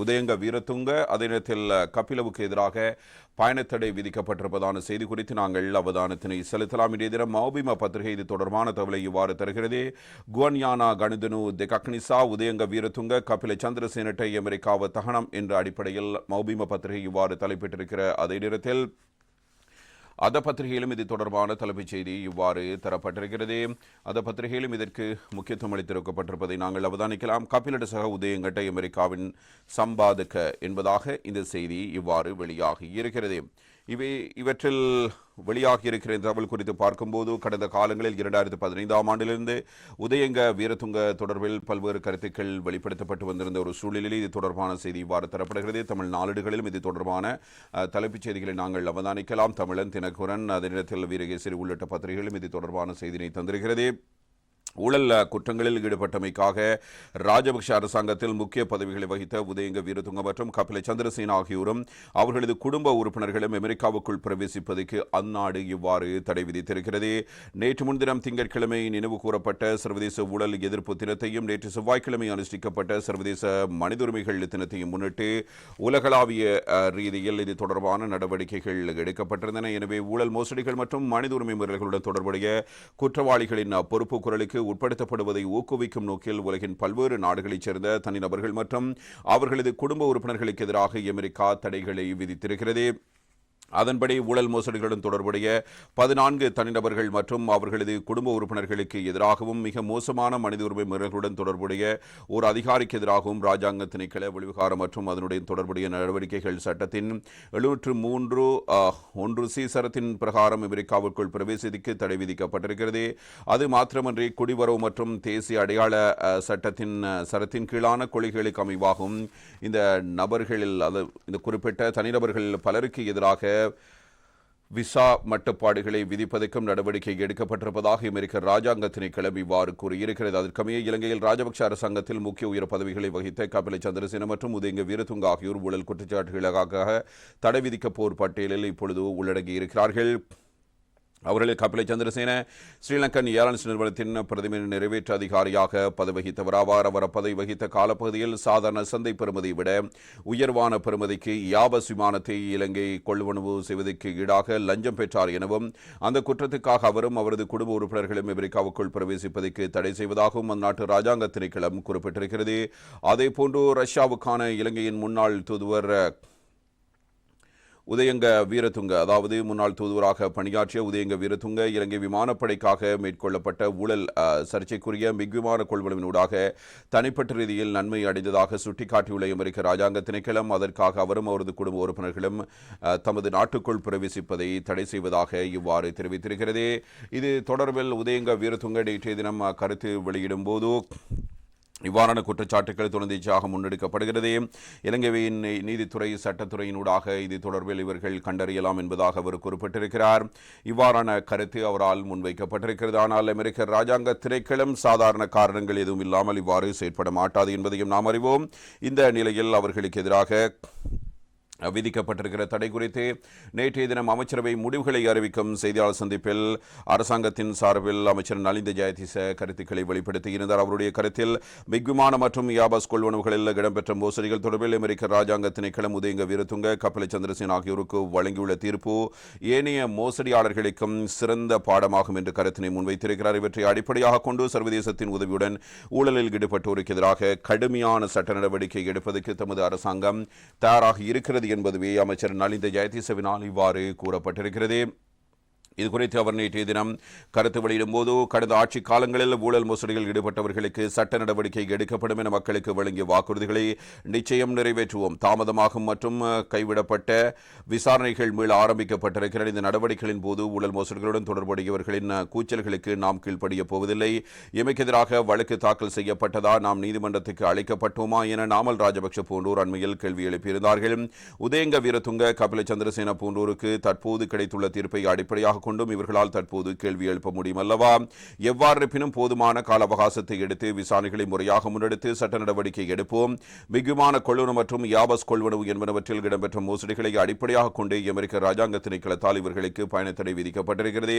உதயங்க வீரத்துங்க அதே நேரத்தில் கபிலவுக்கு எதிராக பயணத்தடை விதிக்கப்பட்டிருப்பதான செய்தி குறித்து நாங்கள் அவதானத்தினை செலுத்தலாம். இன்றைய தினம் மௌபிம பத்திரிகை இது தொடர்பான தகவலை இவ்வாறு தருகிறது. குவன்யானா கணிதனு தெகக்னிசா உதயங்க வீரத்துங்க கபில சந்திரசேனட்டை அமெரிக்காவ தகனம் என்ற அடிப்படையில் மௌபிம பத்திரிகை இவ்வாறு தலைப்பிட்டிருக்கிற அதே நேரத்தில் அத பத்திரிகையிலும் இது தொடர்பான தலைப்புச் செய்தி இவ்வாறு தரப்பட்டிருக்கிறது. அத பத்திரிகையிலும் இதற்கு முக்கியத்துவம் அளித்திருக்கப்பட்டிருப்பதை நாங்கள் அவதானிக்கலாம். கபிலட சக உதயங்கட்டை அமெரிக்காவின் சம்பாதக என்பதாக இந்த செய்தி இவ்வாறு வெளியாகி இருக்கிறது. இவை இவற்றில் வெளியாகி இருக்கிற இந்த தகவல் குறித்து பார்க்கும்போது கடந்த காலங்களில் இரண்டாயிரத்தி பதினைந்தாம் ஆண்டிலிருந்து உதயங்க வீரத்துங்க தொடர்பில் பல்வேறு கருத்துக்கள் வெளிப்படுத்தப்பட்டு வந்திருந்த ஒரு சூழ்நிலையில் இது தொடர்பான செய்தி இவ்வாறு தரப்படுகிறது. தமிழ் நாளிடுகளிலும் இது தொடர்பான தலைப்புச் செய்திகளை நாங்கள் அவதானிக்கலாம். தமிழன் தினக்குரன் அதே நேரத்தில் வீரகேசரி உள்ளிட்ட பத்திரிகைகளும் இது தொடர்பான செய்தினை தந்திருக்கிறது. ஊழல் குற்றங்களில் ஈடுபட்டமைக்காக ராஜபக்ஷ அரசாங்கத்தில் முக்கிய பதவிகளை வகித்த உதயங்க வீரதுங்க மற்றும் கபில சந்திரசேன ஆகியோரும் அவர்களது குடும்ப உறுப்பினர்களும் அமெரிக்காவுக்குள் பிரவேசிப்பதற்கு அந்நாடு இவ்வாறு தடை விதித்திருக்கிறது. நேற்று முன்தினம் திங்கட்கிழமை நினைவு கூறப்பட்ட சர்வதேச ஊழல் எதிர்ப்பு தினத்தையும் நேற்று செவ்வாய்க்கிழமை அனுஷ்டிக்கப்பட்ட சர்வதேச மனித உரிமைகள் தினத்தையும் முன்னிட்டு உலகளாவிய ரீதியில் இது தொடர்பான நடவடிக்கைகள் எடுக்கப்பட்டிருந்தன. எனவே ஊழல் மோசடிகள் மற்றும் மனித உரிமை முறைகளுடன் தொடர்புடைய குற்றவாளிகளின் பொறுப்பு குரலுக்கு உட்படுத்தப்படுவதை ஊக்குவிக்கும் நோக்கில் உலகின் பல்வேறு நாடுகளைச் சேர்ந்த தனிநபர்கள் மற்றும் அவர்களது குடும்ப உறுப்பினர்களுக்கு எதிராக அமெரிக்கா தடைகளை விதித்திருக்கிறது. அதன்படி ஊழல் மோசடிகளுடன் தொடர்புடைய பதினான்கு தனிநபர்கள் மற்றும் அவர்களது குடும்ப உறுப்பினர்களுக்கு எதிராகவும் மிக மோசமான மனித உரிமை மீறல்களுடன் தொடர்புடைய ஒரு அதிகாரிக்கு எதிராகவும் ராஜாங்க திணைக்கள வெளிவிகாரம் மற்றும் அதனுடைய தொடர்புடைய நடவடிக்கைகள் சட்டத்தின் எழுநூற்று மூன்று ஒன்று சி சரத்தின் பிரகாரம் அமெரிக்காவிற்குள் பிரவேசிக்கு தடை விதிக்கப்பட்டிருக்கிறது. அது மாத்திரமன்றி குடிவரவு மற்றும் தேசிய அடையாள சட்டத்தின் சரத்தின் கீழான கொள்கைகளுக்கு அமைவாகும். இந்த நபர்களில் அது இந்த குறிப்பிட்ட தனிநபர்கள் பலருக்கு எதிராக விசா மட்டுப்பாடுகளை விதிப்பதற்கும் நடவடிக்கை எடுக்கப்பட்டிருப்பதாக அமெரிக்க ராஜாங்க திணைக்களம் இவ்வாறு கூறியிருக்கிறது. அதற்கமைய இலங்கையில் ராஜபக்ஷ அரசாங்கத்தில் முக்கிய உயர் பதவிகளை வகித்த கபில சந்திரசேன மற்றும் உதயங்க வீரதுங்க ஆகியோர் ஊழல் குற்றச்சாட்டுகளுக்காக தடை விதிக்க போர் பட்டியலில் இப்பொழுது உள்ளடங்கியிருக்கிறார்கள். அவர்களில் கபிலை சந்திரசேன ஸ்ரீலங்கன் ஏர்லைன்ஸ் நிறுவனத்தின் பிரதம நிறைவேற்ற அதிகாரியாக பதவி வகித்தவராவார் அவர் பதவி வகித்த காலப்பகுதியில் சாதாரண சந்தை பெறுமதியை விட உயர்வான பெறுமதிக்கு யாபஸ் விமானத்தை இலங்கை கொள்வனவு செய்வதற்கு ஈடாக லஞ்சம் பெற்றார் எனவும் அந்த குற்றத்துக்காக அவரும் அவரது குடும்ப உறுப்பினர்களும் அமெரிக்காவுக்குள் பிரவேசிப்பதற்கு தடை செய்வதாகவும் அந்நாட்டு ராஜாங்க திணைக்களம் குறிப்பிட்டிருக்கிறது. அதேபோன்று ரஷ்யாவுக்கான இலங்கையின் முன்னாள் தூதுவர் உதயங்க வீரதுங்க அதாவது முன்னாள் தூதுவராக பணியாற்றிய உதயங்க வீரதுங்க இலங்கை விமானப்படைக்காக மேற்கொள்ளப்பட்ட ஊழல் சர்ச்சைக்குரிய மிக் விமான கொள்வனவினூடாக தனிப்பட்ட ரீதியில் நன்மை அடைந்ததாக சுட்டிக்காட்டியுள்ள அமெரிக்க ராஜாங்க திணைக்களம் அதற்காக அவரும் அவரது குடும்ப உறுப்பினர்களும் தமது நாட்டுக்குள் பிரவேசிப்பதை தடை செய்வதாக இவ்வாறு தெரிவித்திருக்கிறது. இது தொடர்பில் உதயங்க வீரதுங்க நேற்றைய தினம் கருத்து வெளியிடும் போது இவ்வாறான குற்றச்சாட்டுகள் தொடர்ந்தீச்சாக முன்னெடுக்கப்படுகிறது. இலங்கையின் நீதித்துறை சட்டத்துறையினூடாக இது தொடர்பில் இவர்கள் கண்டறியலாம் என்பதாக அவர் குறிப்பிட்டிருக்கிறார். இவ்வாறான கருத்து அவரால் முன்வைக்கப்பட்டிருக்கிறது. ஆனால் அமெரிக்க ராஜாங்க திரைக்களம் சாதாரண காரணங்கள் எதுவும் இல்லாமல் இவ்வாறு செயற்பட மாட்டாது என்பதையும் நாம் அறிவோம். இந்த நிலையில் அவர்களுக்கு எதிராக விதிக்கப்பட்டிருக்கிற தடை குறித்து நேற்றைய தினம் அமைச்சரவை முடிவுகளை அறிவிக்கும் செய்தியாளர் சந்திப்பில் அரசாங்கத்தின் சார்பில் அமைச்சர் நலிந்த ஜெயதிச கருத்துக்களை வெளிப்படுத்தியிருந்தார் அவருடைய கருத்தில் மிக் விமான மற்றும் யாபாஸ் கொள்வனவுகளில் இடம்பெற்ற மோசடிகள் தொடர்பில் அமெரிக்க ராஜாங்க திணைக்களம் உதயங்க வீரத்துங்க கபில சந்திரசேன் ஆகியோருக்கு வழங்கியுள்ள தீர்ப்பு ஏனைய மோசடியாளர்களுக்கும் சிறந்த பாடமாகும் என்று கருத்தினை முன்வைத்திருக்கிறார். இவற்றை அடிப்படையாக கொண்டு சர்வதேசத்தின் உதவியுடன் ஊழலில் ஈடுபட்டோருக்கு எதிராக கடுமையான சட்ட நடவடிக்கை எடுப்பதற்கு தமது அரசாங்கம் தயாராக இருக்கிறது என்பதுவே அமைச்சர் நலிந்த ஜெயதீசவினால் இவ்வாறு கூறப்பட்டிருக்கிறது. இது குறித்து அவர் நேற்றைய தினம் கருத்து வெளியிடும் போது கடந்த ஆட்சி காலங்களில் ஊழல் மோசடியில் ஈடுபட்டவர்களுக்கு சட்ட நடவடிக்கை எடுக்கப்படும் என மக்களுக்கு வழங்கிய வாக்குறுதிகளை நிச்சயம் நிறைவேற்றுவோம். தாமதமாகும் மற்றும் கைவிடப்பட்ட விசாரணைகள் மீள ஆரம்பிக்கப்பட்டிருக்கிறது. இந்த நடவடிக்கைகளின் போது ஊழல் மோசடிகளுடன் தொடர்புடையவர்களின் கூச்சல்களுக்கு நாம் கீழ்ப்படிய போவதில்லை. எமக்கு எதிராக வழக்கு தாக்கல் செய்யப்பட்டதா நாம் நீதிமன்றத்துக்கு அழைக்கப்பட்டோமா என நாமல் ராஜபக்ஷ போன்றோர் அண்மையில் கேள்வி எழுப்பியிருந்தார்கள். உதயங்க வீரதுங்க கபில சந்திரசேன போன்றோருக்கு தற்போது கிடைத்துள்ள தீர்ப்பை அடிப்படையாக கொண்டும் இவர்களால் தற்போது கேள்வி எழுப்ப முடியும் அல்லவா? எவ்வாறு இருப்பினும் போதுமான கால அவகாசத்தை எடுத்து விசாரணைகளை முறையாக முன்னெடுத்து சட்ட நடவடிக்கை எடுப்போம். மிகுமான கொள்வனவு மற்றும் யாபஸ் கொள்வனவு என்பனவற்றில் இடம்பெற்ற மோசடிகளை அடிப்படையாக கொண்டு அமெரிக்க ராஜாங்க திணைக்களத்தால் இவர்களுக்கு பயணத்தடை விதிக்கப்பட்டிருக்கிறது.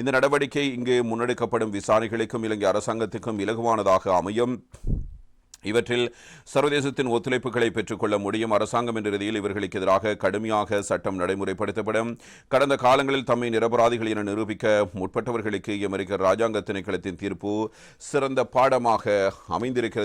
இந்த நடவடிக்கை இங்கு முன்னெடுக்கப்படும் விசாரணைகளுக்கும் இலங்கை அரசாங்கத்துக்கும் இலகுவானதாக அமையும். இவற்றில் சர்வதேசத்தின் ஒத்துழைப்புகளை பெற்றுக்கொள்ள முடியும். அரசாங்கம் என்ற ரீதியில் இவர்களுக்கு எதிராக கடுமையாக சட்டம் நடைமுறைப்படுத்தப்படும். கடந்த காலங்களில் தம்மை நிரபராதிகள் என நிரூபிக்க முற்பட்டவர்களுக்கு அமெரிக்க ராஜாங்க திணைக்களத்தின் தீர்ப்பு சிறந்த பாடமாக அமைந்திருக்கிறது.